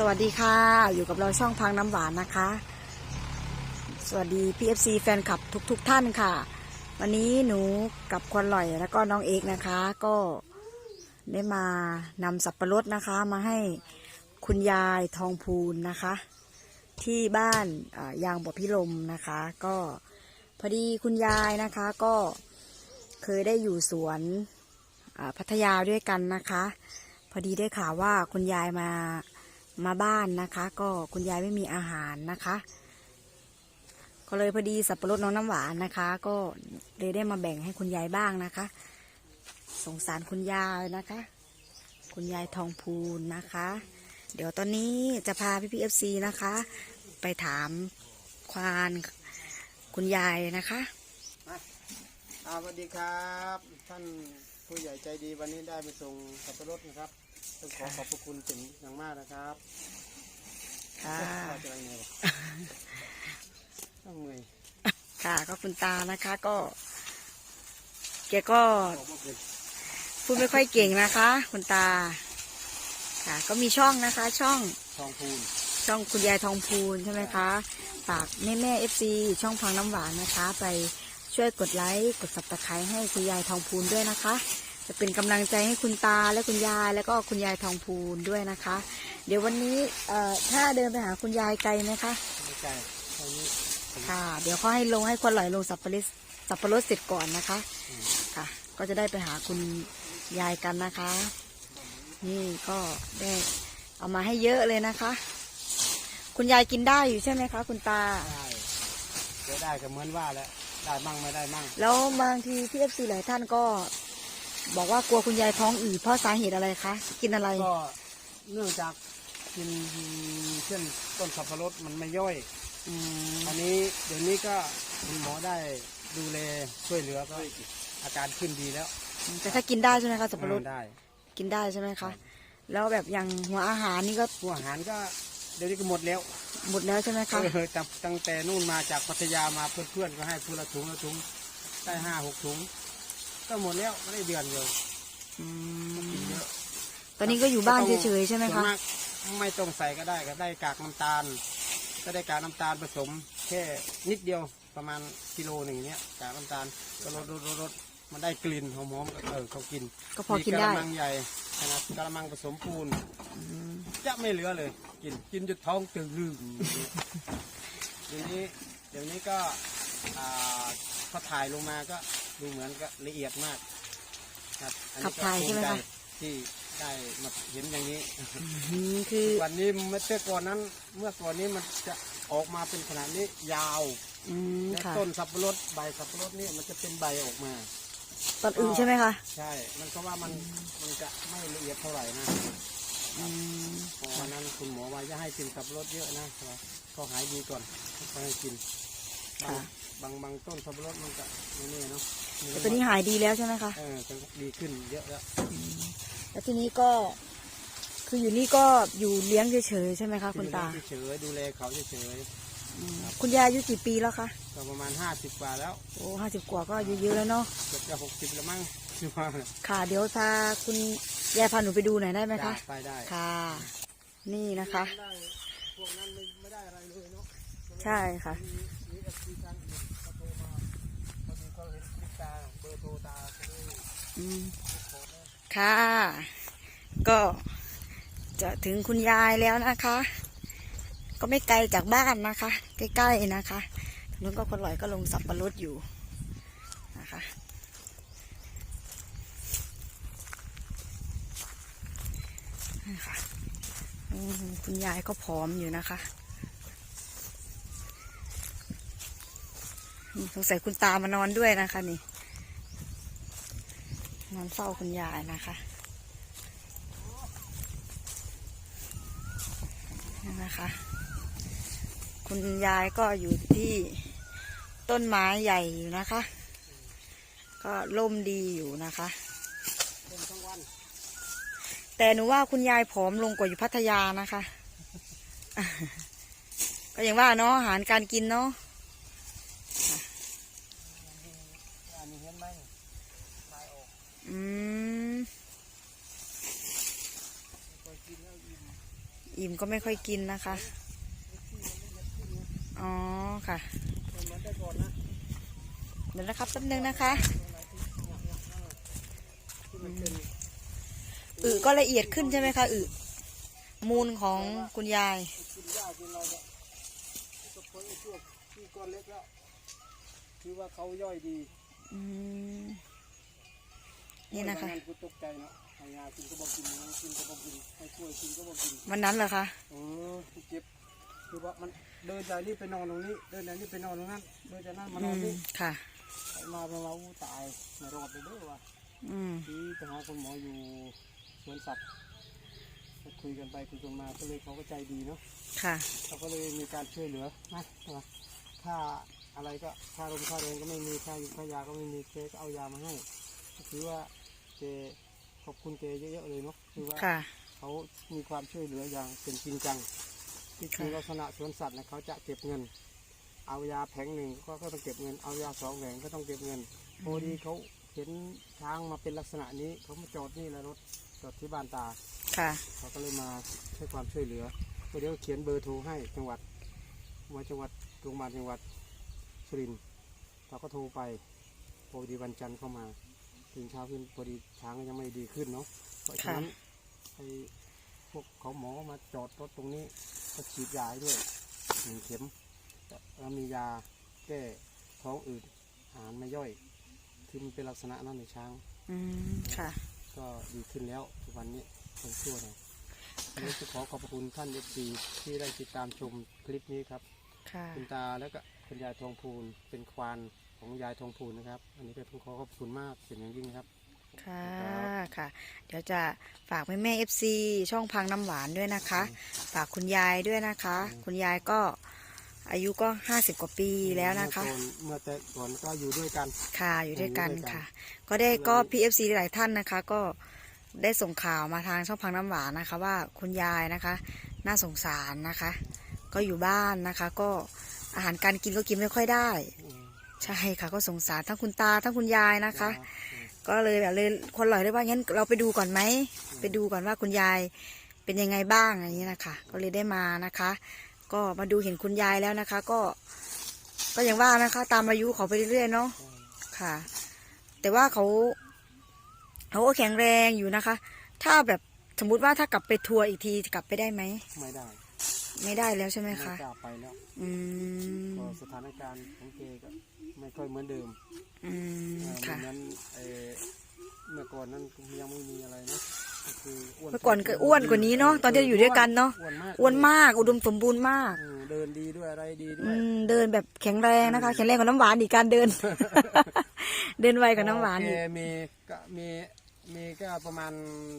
สวัสดีค่ะ อยู่กับเราช่องพังน้ำหวานนะคะ สวัสดี PFC แฟนคลับทุกๆทท่านค่ะ วันนี้หนูกับควนหล่อยแล้วก็น้องเอกนะคะ ก็ได้มานำสับปะรดนะคะ มาให้คุณยายทองพูนนะคะ ที่บ้านยางบ่อพิลมนะคะ ก็พอดีคุณยายนะคะก็เคยได้อยู่สวนพัทยาด้วยกันนะคะ พอดีได้ข่าวว่าคุณยายมา มาบ้านนะคะ ก็คุณยายไม่มีอาหารนะคะ ก็เลยพอดีสับปะรดน้องน้ำหวานนะคะ ก็เลยได้มาแบ่งให้คุณยายบ้างนะคะ สงสารคุณยายนะคะ คุณยายทองพูนนะคะ เดี๋ยวตอนนี้จะพาพี่พีเอฟซีนะคะ ไปถามควานคุณยายนะคะสวัสดีครับ ท่านผู้ใหญ่ใจดีวันนี้ได้มาส่งสับปะรดนะครับ ต้องขอขอบพระคุณเป็นอย่างมากนะครับค่ะว่าจะอะไรไงวะต้องเมื่อยค่ะก็คุณตานะคะก็แกก็ขอบพระคุณพูดไม่ค่อยเก่งนะคะ คุณตา ค่ะ ก็มีช่องนะคะ ช่องทองพูนช่องคุณยายทองพูนใช่ไหมคะฝากแม่แม่เอฟซีช่องพังน้ำหวานนะคะ ไปช่วยกดไลค์กดสับตะไคร้ให้คุณยายทองพูนด้วยนะคะ จะเป็นกำลังใจให้คุณตาและคุณยายแล้วก็คุณยายทองพูนด้วยนะคะ เดี๋ยววันนี้เอ่อถ้าเดินไปหาคุณยายไกลไหมคะไม่ใจตอนนี้ค่ะ เดี๋ยวเขาให้ลงให้คนหลอยลงสับปะรดสับปะรดเสร็จก่อนนะคะค่ะ ก็จะได้ไปหาคุณยายกันนะคะ นี่ก็ได้เอามาให้เยอะเลยนะคะ คุณยายกินได้อยู่ใช่ไหมคะ คุณตาได้เดี๋ยวได้ก็เหมือนว่าแหล้วได้มั่งไม่ได้มั่งแล้วบางทีพี่เอฟซีหลายท่านก็ บอกว่ากลัวคุณยายท้องอืดเพราะสาเหตุอะไรคะกินอะไร ก็เนื่องจากกินเช่นต้นสับปะรดมันไม่ย่อยอืมอันนี้เดี๋ยวนี้ก็คุณหมอได้ดูแลช่วยเหลือก็อาการขึ้นดีแล้วแต่ถ้ากินได้ใช่ไหมคะสับปะรดได้กินได้ใช่ไหมคะแล้วแบบอย่างหัวอาหารนี่ก็พวกอาหารก็เดี๋ยวนี้ก็หมดแล้วหมดแล้วใช่ไหมคะเออตั้งตั้งแต่นู่นมาจากพัทยามาเพื่อนๆก็ให้พูละถุงละถุงได้ห้าหกถุง ก็หมดแล้วไม่ได้เดือนเดียวอืกินมเยอะตอนนี้ก็อยู่บ้านเฉยๆใช่ไหมส่วนคะมากไม่ต้องใส่ก็ได้ก็ได้กากน้ำตาล ก็ได้กากน้ำตาลผสม แค่นิดเดียวประมาณกิโลหนึ่งเนี้ยกากน้ำตาลก็ลดลดลดลดมันได้กลิ่นหอมๆก็เออเขากินก็พอกินได้มีกระมังใหญ่ขนาดกระมังผสมปูน อืมจะไม่เหลือเลย กินกินจนท้องตึงลืมเดี๋ยวนี้เดี๋ยวนี้ก็อ่าพอถ่ายลงมาก็ ดูเหมือนก็ละเอียดมาก ครับอันขันี้บก็ถ่ายใช่ไหมภูคะ ใจที่ได้มาเห็นอย่างนี้อืมคือวันนี้เมื่อเมื่อก่อนนั้น เมื่อก่อนนี้มันจะออกมาเป็นขนาดนี้ยาวอืมและค่ะต้นสับปะรดใบสับปะรดนี่มันจะเป็นใบออกมา ตอนอื่นใช่ไหมคะใช่ มันก็ว่ามันมันจะไม่ละเอียดเท่าไหร่นะอืมเพราะวันนั้นคุณหมอว่าอย่าให้กินสับปะรดเยอะนะก็หายดีก่อนก็ให้กินบางค่ะ บางบางต้นสับปะรดมันก็ไม่แน่เนาะแต่ตอนนี้หายดีแล้วใช่ไหมคะเออจะดีขึ้นเยอะแล้วแล้วทีนี้ก็ คืออยู่นี่ก็อยู่เลี้ยงเฉยๆใช่ไหมคะคุณตาเฉยๆดูแลเขาเฉยอืมคุณยายอายุกี่ปีแล้วคะๆก็ประมาณห้าสิบกว่าแล้วโอ้ห้าสิบกว่าก็อายุเยอะแล้วเนาะเกือบจะหกสิบแล้วมั้งคือว่าค่ะเดี๋ยวพาคุณยายพาหนูไปดูหน่อยได้ไหมคะไปได้ค่ะ นี่นะคะได้พวกนั้นไม่ไม่ได้อะไรเลยเนาะใช่ค่ะ ค่ะ ก็จะถึงคุณยายแล้วนะคะ ก็ไม่ไกลจากบ้านนะคะ ใกล้ๆนะคะนู้นก็คนลอยก็ลงสับปะรดอยู่นะคะนี่ค่ะอืมคุณยายก็ผอมอยู่นะคะสงสัยคุณตามานอนด้วยนะคะนี่ นอนเฝ้าคุณยายนะคะนะคะ คุณยายก็อยู่ที่ต้นไม้ใหญ่อยู่นะคะ ก็ร่มดีอยู่นะคะแต่หนูว่าคุณยายผอมลงกว่าอยู่พัทยานะคะ ก็อย่างว่าเนาะอาหารการกินเนาะอันนี้เห็นไหมลายออก อืมเคยกินแล้วอิ่มอิ่มก็ไม่ค่อยกินนะคะ อ๋อค่ะเหมือนแต่ก่อนนะเดี๋ยวนะครับแป๊บนึงนะคะที่มันเป็นอึก็ละเอียดขึ้นใช่ไหมคะอึมูลของคุณยายกินยากกินเราก็ก็พ้นไอ้พวกที่ก้อนเล็กแล้วคือว่าเขาย่อยดี อืม นี่นะคะวักูตกใจเนาะให้ยากินก็บอกกินให้กินก็บอกกินให้กล้วยกินก็บอกกินวันนั้นเหรอคะ เออเจ็บคือว่ามันเดินจากนี่ไปนอนตรงนี้ เดินจากนี่ไปนอนตรงนั้น เดินจากนั้นมาอืนอนม นี่ค่ะ ไปมาเป็นเราอู้ตายไม่รอดเลยเด้อว่ะ อืม ที่ไปหาคุณหมออยู่สวนสัตว์ก็คุยกันไปคุยกันมาก็เลยเขาก็ใจดีเนาะค่ะ เขาก็เลยมีการช่วยเหลือนะนะค่าอะไรก็ค่าลมค่าแรงก็ไม่มีค่าอยู่ค่ายาก็ไม่มีเจก็เอายามาให้ก็ถือว่า เจขอบคุณเจเยอะๆเลยเนาะคือว่าค่ะ เขามีความช่วยเหลืออย่างเป็นจริงจังที่จริงค่ะลักษณะสวนสัตว์นะเขาจะเก็บเงิน เอายาแผงหนึ่งก็ก็ต้องเก็บเงินเอายาสองแผงก็ต้องเก็บเงินพอดีเขาเห็นช้างมาเป็นลักษณะนี้เขามาจอดนี่แหละรถจอดที่บ้านตาค่ะเขาก็เลยมาให้ความช่วยเหลือเดี๋ยวเขียนเบอร์โทรให้จังหวัดมาจังหวัดโรงพยาบาลจังหวัดสุรินทร์เราก็โทรไปพอดีวันจันทร์เข้ามา ตื่นเช้าขึ้นพอดีช้างก็ยังไม่ดีขึ้นเนาะเพราะฉะนั้นไอ้พวกเขาหมอมาจอดรถตรงนี้ก็ฉีดยาให้ด้วยหนึ่งเข็มแล้วมียาแก้ท้องอืดอาหารไม่ย่อยที่มันเป็นลักษณะนั้นในช้าง อืมค่ะ ก็ดีขึ้นแล้วทุกวันนี้คนชั่วหน่อยวันนี้จะขอขอบพระคุณท่านเอฟซีที่ได้ติดตามชมคลิปนี้ครับ ค่ะ คุณตาแล้วก็คุณยายทองพูนเป็นควาน ของยายทองพูนนะครับ อันนี้ก็ต้องขอขอบคุณมากเป็นอย่างยิ่งครับ ค่ะค่ะ เดี๋ยวจะฝากแม่แม่เอฟซีช่องพังน้ำหวานด้วยนะคะ ฝากคุณยายด้วยนะคะ คุณยายก็อายุก็ห้าสิบกว่าปีแล้วนะคะ เมื่อก่อนเมื่อแต่ก่อนก็อยู่ด้วยกัน ค่ะอยู่ด้วยกันอยู่ด้วยกันค่ะ ก็ได้ก็พีเอฟซีหลายท่านนะคะ ก็ได้ส่งข่าวมาทางช่องพังน้ำหวานนะคะ ว่าคุณยายนะคะ น่าสงสารนะคะ ก็อยู่บ้านนะคะ ก็อาหารการกินก็กินไม่ค่อยได้อืม ใช่ค่ะก็สงสารทั้งคุณตาทั้งคุณยายนะคะอืมก็เลยแบบเลยคนหลอยได้ว่างั้นเราไปดูก่อนไหมไปดูก่อนว่าคุณยายเป็นยังไงบ้างอย่างนี้นะคะ ก็เลยได้มานะคะ ก็มาดูเห็นคุณยายแล้วนะคะ ก็ ก็อย่างว่านะคะ ตามอายุเขาไปเรื่อยๆเนาะค่ะ แต่ว่าเขาเขาก็แข็งแรงอยู่นะคะ ถ้าแบบสมมุติว่าถ้ากลับไปทัวร์อีกทีกลับไปได้ไหมไม่ได้ ไม่ได้แล้วใช่ไหมไม่คะกล้าไปแล้วอืมก็สถานการณ์ของเจก็ ไม่ค่อยเหมือนเดิมอืมเอ่อค่ะเหมือนนั้นเอ่อเมื่อก่อนนั้นยังไม่มีอะไรนะก็คืออ้วนเมื่อก่อนก็อ้วนกว่านี้เนาะตอนที่เราอยู่ด้วยกันเนาะอ้วนมากอ้วนมากอุดมสมบูรณ์มากอืมเดินดีด้วยอะไรดีด้วอืยมเดินแบบแข็งแรงนะคะ แข็งแรงกว่าน้ำหวานอีกการเดิน เดินไวกว่าน้ำหวานโออีเคกมีก็มีมีก็ประมาณ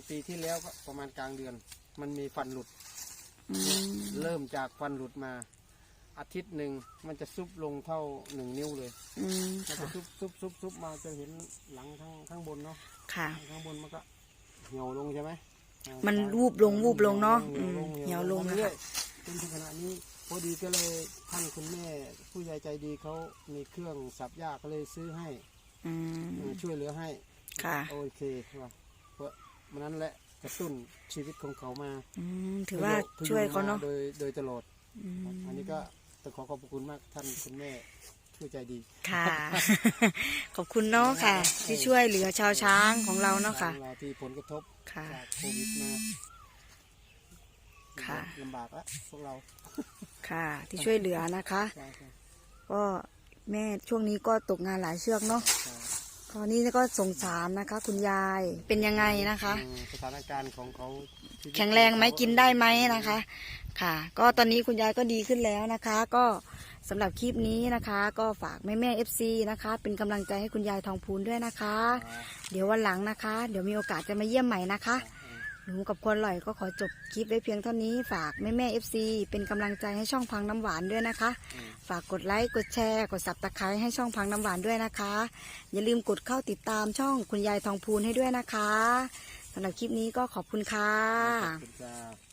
ปีที่แล้วก็ประมาณกลางเดือน มันมีฟันหลุดอืมเริ่มจากฟันหลุดมา อาทิตย์หนึ่งมันจะซุบลงเท่าหนึ่งนิ้วเลยอืมมันจะค่ะซุบซุบซุบซุบมาจะเห็นหลังข้างข้างบนเนาะค่ะ ข้างบนมันก็เหี่ยวลงใช่ไหมอ่ามันวูบลงวูบลงเนาะเหี่ยวลงอืมเหี่ยวลงมานะคะ เรื่อยๆจนถึงขณะนี้พอดีก็เลยท่านคุณแม่ผู้ใหญ่ใจดีเขามีเครื่องสับหญ้าก็เลยซื้อให้อืมเออช่วยเหลือให้ ค่ะโอเคว่าเพราะมันนั้นแหละกระตุ้นชีวิตของเขามาอืมถือว่าพยุงช่วยเขาเนาะมโดยโดยตลอด อืมอันนี้ก็ ต้องขอขอบคุณมากท่านคุณแม่ช่วยใจดีค่ะ ขอบคุณเนาะค่ะ ที่ช่วยเหลือชาวช้างของเราเนาะค่ะเราที่ผลกระทบค่ะ จากโควิดมาค่ะ ลำบากละพวกเราค่ะ ที่ช่วยเหลือนะคะ ใช่ครับก็แม่ช่วงนี้ก็ตกงานหลายเชือกเนาะใช่ตอนนี้ก็สงสารนะคะ คุณยายเป็นยังไงนะคะ อืมสถานการณ์ของเขาชีวิต แข็งแรงไหมกินได้ไหมนะคะ ค่ะ ก็ตอนนี้คุณยายก็ดีขึ้นแล้วนะคะ ก็สำหรับคลิปนี้นะคะ ก็ฝากแม่แม่เอฟซีนะคะ เป็นกำลังใจให้คุณยายทองพูนด้วยนะคะอ่าเดี๋ยววันหลังนะคะ เดี๋ยวมีโอกาสจะมาเยี่ยมใหม่นะคะหนูกับคนอร่อยก็ขอจบคลิปไว้เพียงเท่านี้ ฝากแม่แม่เอฟซีเป็นกำลังใจให้ช่องพังน้ำหวานด้วยนะคะอืมฝากกดไลค์กดแชร์กดสับตะไคร้ให้ช่องพังน้ำหวานด้วยนะคะ อย่าลืมกดเข้าติดตามช่องคุณยายทองพูนให้ด้วยนะคะ สำหรับคลิปนี้ก็ขอบคุณค่ะ ขอบคุณครับ